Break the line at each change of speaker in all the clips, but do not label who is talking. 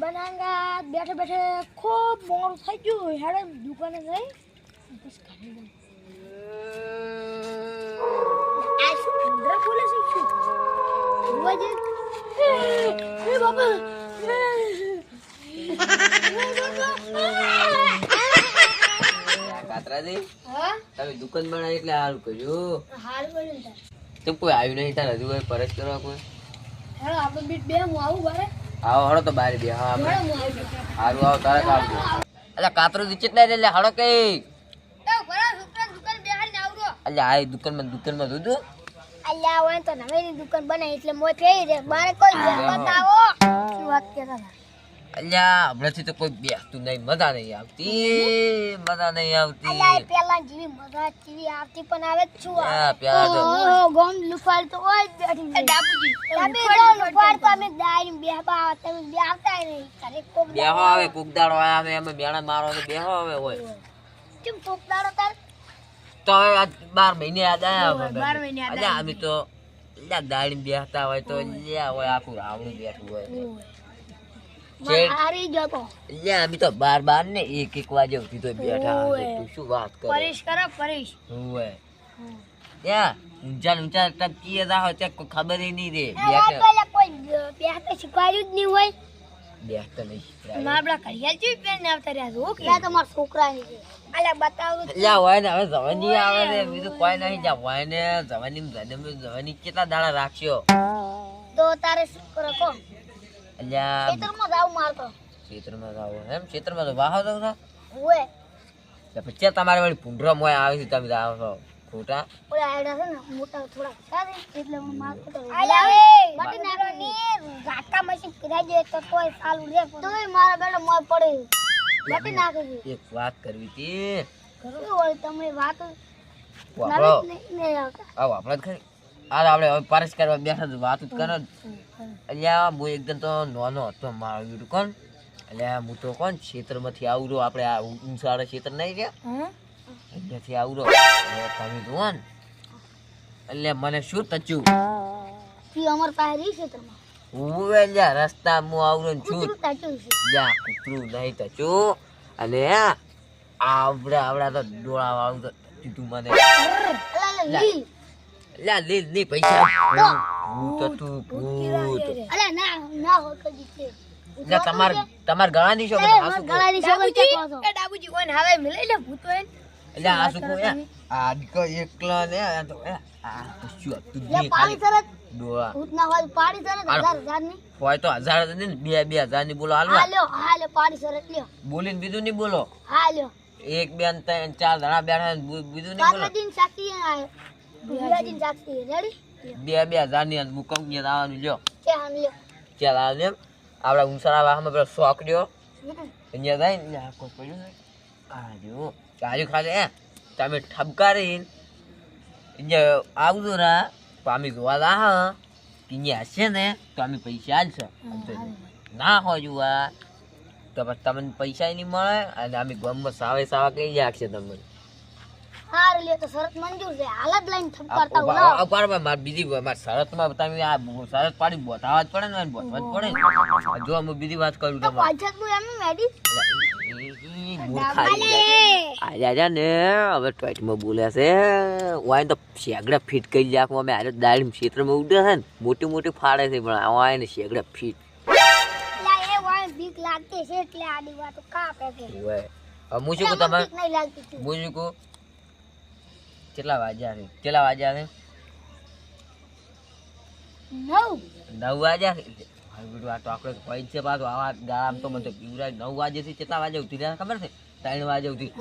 ભાઈબંધાંગા બેઠે બેઠે ખૂબ મોડું થઈ ગયું હેડે દુકાને જઈ. બસ ઘરે જઈ આ શું બોલે છે? શું? એ બાપા.
કાતરાજી
હા?
તમે દુકાન બનાવી એટલે હાલ કર્યું.
હાલ
તો કોઈ આવ્યું નહીં તાર હજુ કોઈ પરત કરવા કોઈ?
હેડો આપણે બીટ બે હું આવું બારે.
આવો હળો તો બહાર બે હા
હેડો
આપણે.
હું આવું
તારે આવજો એટલે કાતરું ચેટલા એટલે હળો કઈ. એટલે આ દુકાનમાં દુકાનમાં દૂધ?
અલ્યા હોય તો નવી દુકાન બનાવી એટલે મોય થઈ રે મારે કોઈ બતાવો. શું વાત કેતા હતા
અલ્યા હમણાંથી તો કોઈ બેસતું નહીં મજા નહીં આવતી મજા નહીં આવતી.
પેલા જેવી મજા જેવી આવતી પણ આવે છું
હા, પેલા તો-
ઓહો ગોમ લુફાળ તો ઓય બેઠી. ડાબુજી ડાબી તો લુફાળ તો અમે દાઈ બેહવા આવે તમે બે આવતા નહીં. ઘરે કોક
બેહો આવે. કુકદાડો આવે અમે બેણા મારો તો બેહો આવે હોય.
કેમ કોક દાડો તાર?
તો હવે આ બાર મહિને આ
ઓય, બાર મહિને આ
અલ્યા અમે તો દાડી બેસતા હોય તો લ્યા હોય આખું રાવણું બેઠું હોય.
હારી ગયો તો.
અલ્યા અમે તો બાર બાર ને એક એક વાગે ઉઠી તો બેઠા હોય. તું શું વાત કરે?
પરેશ કરે પરેશ
હોય ત્યાં ઊંચા ઊંચા ટપકીએ તા હોય તે કોઈ ખબર ય નહીં રે. બેઠા.
બેઠે કોઈ બેહતા શીખવાડ્યું જ નહીં હોય.
બેઠા નહીં શીખડાય.
મારા ઘડિયાળ આવતા રહ્યા છો કે તમારા છોકરાની છે અલ્યા બતાવું
હોય ને હવે જવાની આવે ને બીજું કોઈ નહીં જા હોય. ને જવાની જવાની કેટલા દાડા રાખ્યો
તો તારે શું કરો કહો.
અલ્યા
ખેતરમાં જાવ મારતો.
ક્ષેત્રમાં જાવ એમ? ક્ષેત્રમાં તો વાહો જાવ છો
ઓએ
તો પછી તમારે વળી ભૂંડરો મોય આવે છે તમે જાઓ છો? ખોટા?
ઓલા આયડા છે ને મોટા થોડા સાદે એટલે હું મારતો તો અલ્યા હવે બાકી ઝાટકા મશીન ફિરાઈ જાય તો તોય ચાલુ રે તોય મારા બેડો મોય પડે. બાકી નાખે
એક વાત કરવી હતી.
હોય તમે વાત
વાપરો
નહીં આવતા.
ખરી. આ આપણે હવે પારસ કરવા બેઠા તો વાત કરો ને. અલ્યા હું એકદમ તો નોનો હતો મારો બીજું કોણ? અલ્યા હું તો કોણ? ક્ષેત્રમાંથી આવરો આપણે આ ઉંસાળા ક્ષેત્ર નહીં છે
હમ?
અહીંયાથી આવરો તમે જુઓ ને. એટલે મને શું તચ્યું
અમર પાસે ક્ષેત્રમાં હું તમે
રસ્તા હું આવરો ને છું. જા કૂતરું નહીં તચ્યું અને આવડા આવડા તો ડોળા વાળું તો કીધું મને
લી
લ્યા લે લે પૈસા ભૂત. હતું ભૂત
અલા ના ના હોય કદી છે
લ્યા તમાર તમાર ગળાની શોખ
એ
આ
મારા
શું કહો?
ગળાની શોભન કે કહો. એ ડાબુજી કોઈને હવે મિલે લે ભૂત હોય
એટલે આ શું કહો આ દીકો એકલા ને આ તો એ, આ શું તું
દે
ખાલી
તરત.
ડોળા
ભૂત ના હોય પાડી તરત
હાલો.
હજાર હજારની
હોય તો હજાર જ નહીં બે બે હજારની બોલો હાલવા.
હા લ્યો હા પાડી તરત લ્યો.
બોલીને બીજું ની બોલો.
હા
એક બે ને ત્રણ ચાર ધણા બેઠા બીજું ની બોલો.
પાંચ દિન સાકી આયો રેડી
બે બે હજારની અંદર મુકમ ને આવવાનું લ્યો.
કે લ્યો.
ચાલ આવે એમ આપડા ઊંસાળા વાહમાં પેલો શોખ લ્યો અહીંયા જાય ને આ કોઈ પડ્યું આ ખાલી એ તમે ઠપકારીને અહીંયા આવજો રા. તો અમે જોવા લા હા. અહીંયા હશે ને તો અમે પૈસા આલશે તો ના હોય જોવા. તો પછી તમને પૈસા નહીં મળે અને અમે ગામમાં સાવે સાવા કહી જાગશે તમને.
હારું લ્યો તો શરત મંજૂર છે. હાલત લઈને
આ
ઠપકારતા
ઉભા-
ઉલાવો
આ ઊભા રહો, મારે બીજી મારે શરતમાં તમે આ શરત પાડી બોતાવા જ પડે ને બોતવા જ પડે. જો હું બીજી વાત કરું
તો પાછળ તું એમ મેડી.
ને હવે ટોયટમાં બોલે છે. વાય તો શેગડા ફીટ કરી નાખવા અમે આજે દાળ ક્ષેત્રમાં ઉડે છે ને મોટી મોટી ફાડે છે પણ આવા ને શેગડા ફીટ.
બીક લાગતી છે એટલે આડી વાતો કાપે છે.
હું શું કહું તમે હું શું કહું? કેટલા વાગ્યા છે? કેટલા વાગ્યા છે?
નવ.
વાગ્યા હવે બધું આ આપણે કોઈ છે પાછું. આવા ગામ તો મને પીવરાય નવ વાગે થી કેટલા વાગે ઉઠી રહ્યા? ખબર છે? ત્રણ વાગે ઉઠી.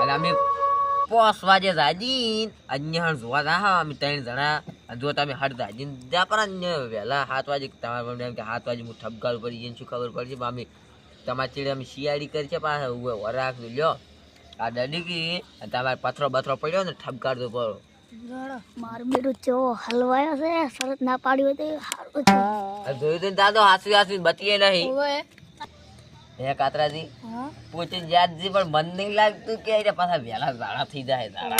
અને અમે પોસ વાગે જાજી અહીંયા જોવા જા અમે ત્રણ જણા. જો તમે હટ જાજી જા પર અહીંયા વહેલા સાત વાગે. તમારે પણ એમ કે સાત વાગે હું ઠપકારું પડી જઈને શું ખબર પડશે પણ અમે તમારી ચીડે અમે શિયાળી કરી છે પાછા. વરાક લ્યો. આ દડી ગઈ તમારે પથરો બથરો પડ્યો ને દો પડો
મારો બેટું ચેવો હલવાયો છે શરત ના પાડી હોય તો એ છે
જોયું તું દાદો હાસી હાસી બતીએ નહીં હે કાતરાજી પૂછી જાતજી પણ મન નહીં લાગતું કે એને પાછા વેલા ઝાડા થઈ જાય ઝાડા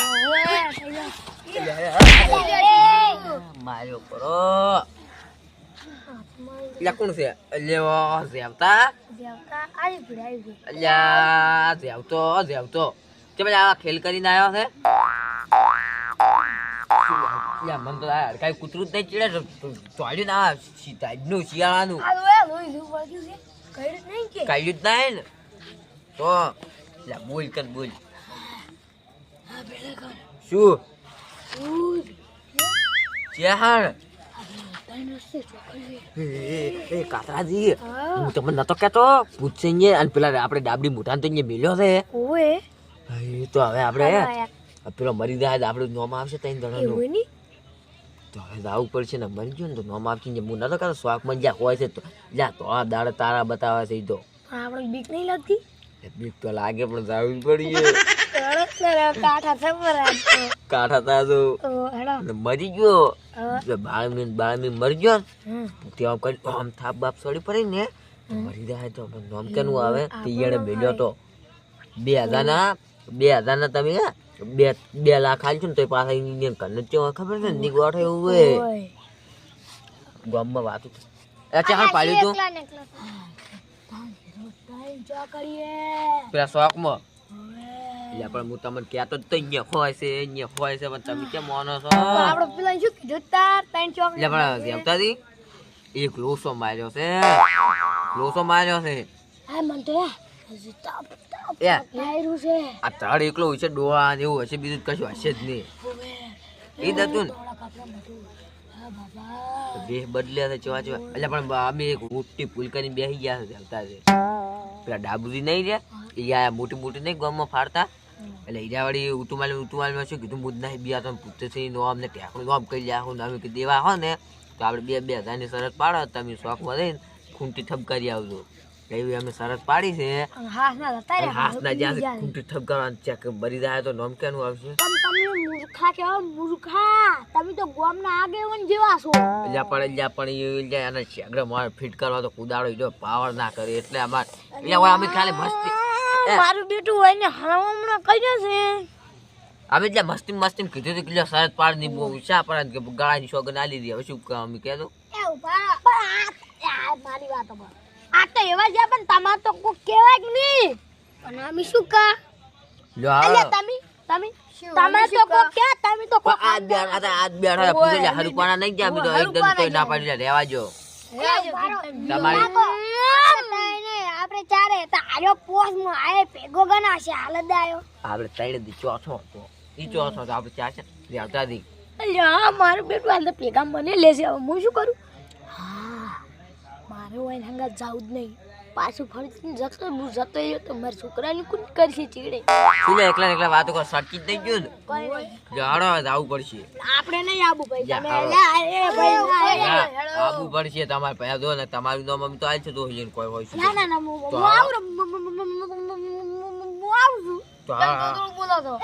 માર્યો કરો એટલે કોણ છે અલ્યા ઝેવતા. અલ્યા ઝેવતો ઝેવતો. તે પછી આવા ખેલ કરીને આવ્યો છે? અલ્યા મન તો આ કઈ કૂતરું જ નહીં ચીડે ચોડ્યું ના સીધાનું શિયાળાનું?
લું
કાઢ્યું જ ના ને? તો અલ્યા બોલ કર બોલ. શું? ચેહાણ? એ એ કાતરાજી
હું.
તમને નતો કહેતો. પૂછશે અહીંયા અને પેલા આપણે ડાબડી મોઢાને તો અહીંયા મેલ્યો છે.
ઓએ
એ તો હવે આપણે પેલો મરી જાય આપણું નોમ આવશે
એવું નહીં
તો હવે જાવું પડશે ને મરી ગયો ને તો નોમ આવશે ને હું નતો કહેતો શોખમાં જ્યાં હોય છે તો. જ્યાં તો આ દાડ તારા બતાવે છે તો.
આપણે બીક નહીં લાગતી?
બીક તો લાગે પણ જાવું જ પડી
સરસ સરસ કાઠા
મરી ગયો
બાર
જો બાર ને મરી ગયો ને? ત્યાં કરી આમ થાપ બાપ સડી પડી ને મરી જાય તો કેનું આવે. તિયડે
નોમ
તો. બે હજારના બે હજારના તમે બે બે લાખ આલજો ને તો પાછા ઇન્ડિયન ખબર છે ને ગોઠ એવું હોય. ગામમાં વાતું એ ચાલ પાડ્યું તું. પેલા શોખમાં એટલે પણ હું તમને કહેતો તો અહીંયા હોય છે અહીંયા હોય છે પણ તમે કેમ માનો છો?
આપણે પેલા શું કીધું? તાર ત્રણ ચોક
એટલે પણ જેવતાથી એક લોસો માર્યો છે. લોસો માર્યો છે.
હા મન તો હજી તાપ તાપ
એ.
લાયરું છે.
આ તળ એકલો હોય છે ડોળા એવું હશે બીજું કશું હશે જ નહીં. એ હતું ને. દેહ બદલ્યા છે ચોવા ચોવા એટલે પણ અમે એક મોટી પુલ કરીને બેસી ગયા છે ચાલતા છે પેલા ડાબુજી નહીં રહ્યા? આ મોટી મોટી નહીં ગામમાં ફાડતા. એટલે હીરા વાળી ઉતુમાલ ઉતુમાલમાં શું કીધું મુદ નહીં બિયા તમે પૂછતે છે નો અમને ટેકનું નોમ કરી લ્યા હું નામે કે દેવા હો ને તો આપણે બે બે હજારની શરત પાડો તમે શોખમાં રહીને ખૂંટી ઠપકારી આવજો. એવી અમે શરત પાડી છે.
અને હાથ ના જતા
અને
રે
હાથ ના જ્યાં ખૂંટી ઠપકારવાનું ચેક ભરી જાય તો નોમ કેનું આવશે?
તમે મૂર્ખા કેવો મૂર્ખા? તમે તો ગામના આગેવાન જેવા છો.
એટલે પણ એટલે પણ એ એને શેગડે મારે ફિટ કરવા તો કુદાડો જો પાવર ના કરે એટલે અમાર એટલે અમે ખાલી મસ્તી
મારું બેટું હોય ને હમણાં કહી છે.
અમે એટલે મસ્તી મસ્તી કીધું હતું કે શરતની દી બહુ શા પડે કે ગાળાની સોગન આલી લીધી. હવે શું
એ આ આ મારી વાત આ તો એવા છે પણ તમાર તો કોઈ કહેવાય કે નહીં. પણ અમે શું કા લો
આ
તમે તમે તમે તો કોઈ કે તમે તો કોઈ
આ બે આ તો બેઠા પૂછે એટલે હરુપાણા નહીં ગયા તો એકદમ તો ના પાડી લે રહેવા જો. તમારી
આપણે ચારે તો આર્યો પોસમાં આયે ભેગો ગણાશે હાલત આયો
આપણે ત્રણ દી ચોથો હતો ઈ ચોથો તો આપણે ચાર છે. આવતા દી.
અલ્યા મારું બેટું હાલ ભેગા મને લેશે. હવે હું શું કરું? હા મારે હોય હંગા જાવું જ નહીં. પાછું ફરીથી જતો હું જતો રહ્યો તો મારા છોકરાની કુદ કરશે ચીડે?
શું લે એકલા એકલા વાતો કર સટકી નહીં ગયું ને. જો હાડો હવે જવું પડશે.
આપણે નહીં આવું ભાઈ તમે એ ભાઈ.
આવવું પડશે તમારે પૈસા જો ને તમારું નામ અમે તો આલ છે તો હિજન કોઈ હોય
ના
છે.
ના ના હું હું આવું
તો
તો.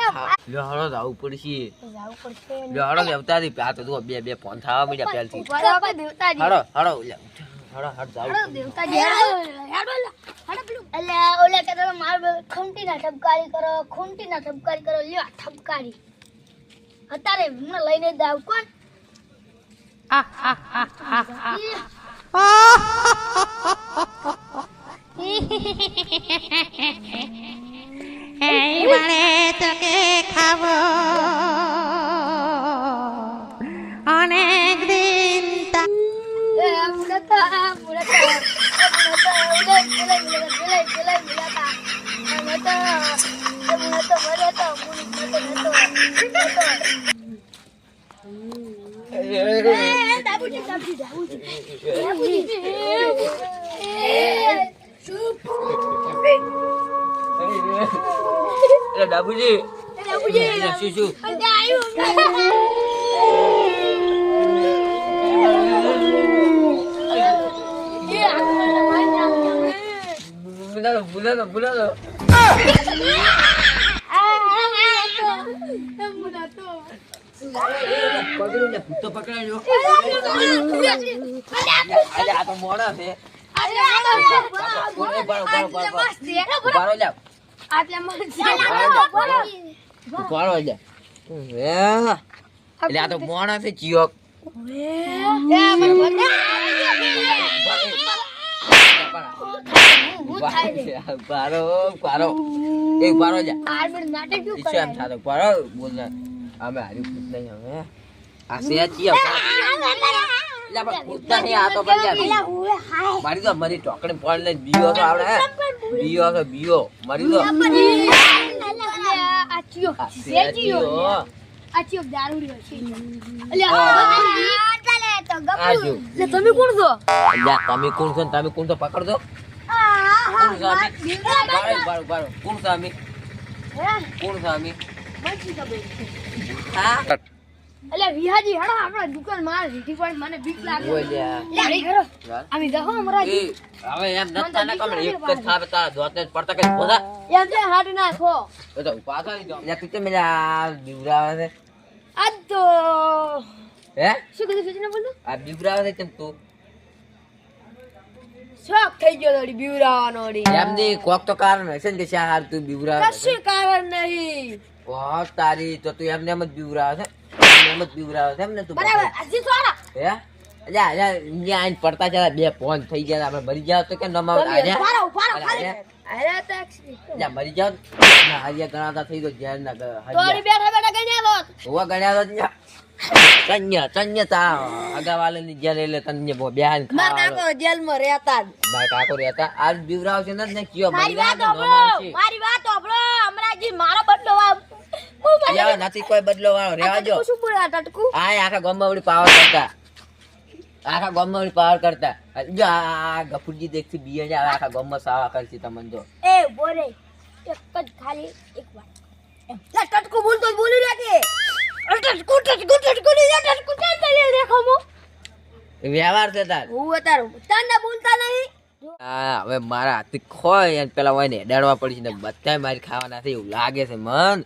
જવું પડશે.
જાવું પડશે.
લ્યો હાડો આવતા દી આ તો જો બે બે ફોન થવા મળ્યા પહેલથી.
દેવતાજી?
હાડો હાડા હાડ જાવ.
દેવતા જે એટલે ઓલા કે તમે માર ખૂંટી ના ઠપકારી કરો ખૂંટી ના ઠપકારી કરો લ્યો ઠપકારી. અત્યારે મને લઈને દાવ કોણ? ખાવો.
અને ડાબુજી.
દાબુજી
એ શું શું બુલાલો બુલાલો બુલાલો પકડી લે ભૂતો પકડાયો આ તો મોડા છે એટલે આ તો મોણા છે ચિયોક પારો પારો. એક પારો જા.
આ બધું નાટક કેવું
ઈચ્છા એમ થાતો. પારો બોલ ના અમે હારી પૂછ નહીં હવે. આ સે ચી લે પણ પૂછતા નહીં આ તો પણ યાર મારી તો મરી ટોકડી પડ લઈને બીયો તો આવડે બીઓ તો બીઓ મારી તો
આ ચિયો.
આ
ચિયો? આ ચિયો દારૂડિયો છે. એટલે
હા.
ચાલે તો
આ જો.
એટલે તમે કોણ છો?
તમે કોણ છો તમે કોણ છો? પકડજો. કોણ અમે બારો બારો બારો કોણ અમે કોણ છો હા?
એટલે વિહાજી હેડો આપણા દુકાનમાં રીટી પણ મને બીક લાગે.
ઓય લ્યા.
લે હેડો
યાર.
અમે જહો અમારા
હવે એમ નથી તાને કમરે એક જ થાપે તારા દોતને પડતા કઈ બોધા
એમ છે હાટ નાખો
એ તો પાછા નહીં યા તું કેમ એટલે આ બીવરાવે છે.
આજ તો
હે?
શું કીધું સુજને બોલું
આ બીવરાવે છે કેમ તું?
શોખ થઈ ગયો થોડી બીવરાવાનો
એમ નહીં કોક તો કારણ હશે ને કે શા હાર તું બીવરા
કશું કારણ નહીં.
કોક તારી તો તું એમને એમ જ બીવરાવે છે? એમને એમ જ બીવરાવે છે એમ ને તું
બરાબર હજી સોરા.
હે? આઈને પડતા જરા બે ફોન થઈ ગયા આપણે મરી જાવ તો કે
અરે તો
મરી જાવ ના. હરિયા ગણાતા થઈ ના
બેઠા બેઠા ગણ્યા
હોવા ગણ્યા તો ન્યા. તન્ય તન્ય તા અગાવાલે ની જેલ એટલે તન્ય બો બેહાન
માર
ખાવા
કાકો જેલમાં રહેતા જ.
મારા કાકો રહેતા આજ બીવરાવ છે ને કયો
મારી
મરી
વાત સાંભળો મારી વાત સાંભળો હમણાંજી મારો બદલો મને-
નથી કોઈ બદલો વાળો રહેવા જો
ટટકું શું બોલે ટટકું?
આ આખા ગામમાં પાવર કરતા આખા ગામમાં વળી પાવર કરતા જો આ ગફુરજી દેખથી બિયા જાય આખા ગામમાં સાવા કરશે તમને જો
એ ઊભો રે. એક જ ખાલી એક વાત એમ. બોલતો બોલી રહ્યા
વ્યવહાર છે તાર.
હું તને બોલતા નહીં
હા હવે મારા ખોય પેલા હોય ને ને મારી ખાવાના છે એવું લાગે છે મન.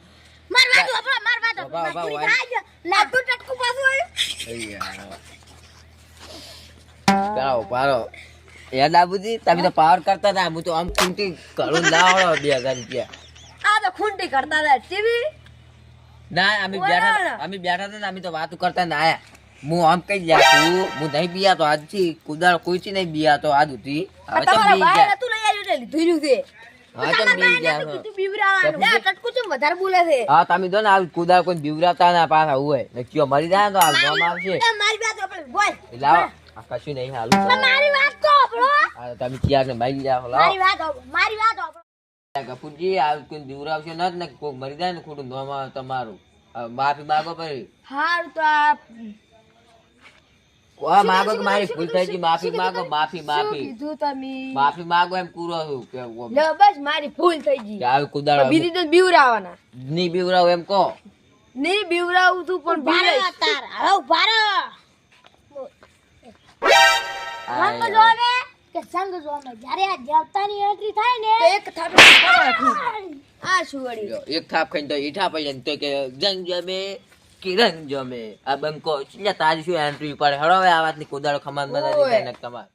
તમે તો પાવર કરતા હતા. હું તો આમ ખૂંટી કરું લાવડો બે હજાર રૂપિયા.
આ તો ખૂંટી કરતા હતા. ટીવી?
ના અમે બેઠા અમે બેઠા હતા ને અમે તો વાત કરતા ના આયા. હું આમ કઈ જા તું હું નહીં પીયા તો આજથી કુદાળ કોઈથી નહીં પીયા તો આજ સુધી. હવે તો
ભાઈ
ગયા.
નતું લઈ આવ્યો એટલે લીધેલું છે
હા તો બી ગયા
તું બીવરાવાનું. લે, ટટકું ચમ વધારે બોલે છે.
હા તમે જો ને આ કુદાળ કોઈ બીવરાતા ના પાછા હોય. ને કયો મરી જાય તો આ ગામ આવશે.
મારી વાત આપણે બોલ.
લાવ આ કશું નહીં હાલ.
મારી વાત તો
આપણો તમે ચિયાર ને મારી જા
મારી વાત મારી વાત
ગફુરજી આ કોઈ બીવરાવશે ના જ ને કોઈ મરી જાય ને ખોટું નોમ તમારું. માફી માગો પછી.
હારું તો આ
આ માગો કે મારી ભૂલ થઈ ગઈ માફી માગો માફી માફી.
કીધું તમે?
માફી માગો એમ પૂરો કે
બસ મારી ભૂલ થઈ ગઈ.
કુદાળ
બીજી તો બીવરાવાના
ની બીવરાવ એમ કહો
નહીં બીવરાવું તું પણ
આ
જોવે. કે સંગ જોવે જ્યારે આ દેવતાની એન્ટ્રી થાય ને તો એક થાપ આ શું વળી
એક થાપ ખાઈને તો ઈઠા પડી જાય તો કે જંગ જમે કિરણ જમે. આ બંકો એટલે તારી શું એન્ટ્રી પડે હળો હવે આ વાતની કુદાળો ખમાન બધા
ઓય.
દીધા ને તમારે.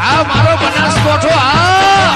આ મારો બનાસકોઠો આ!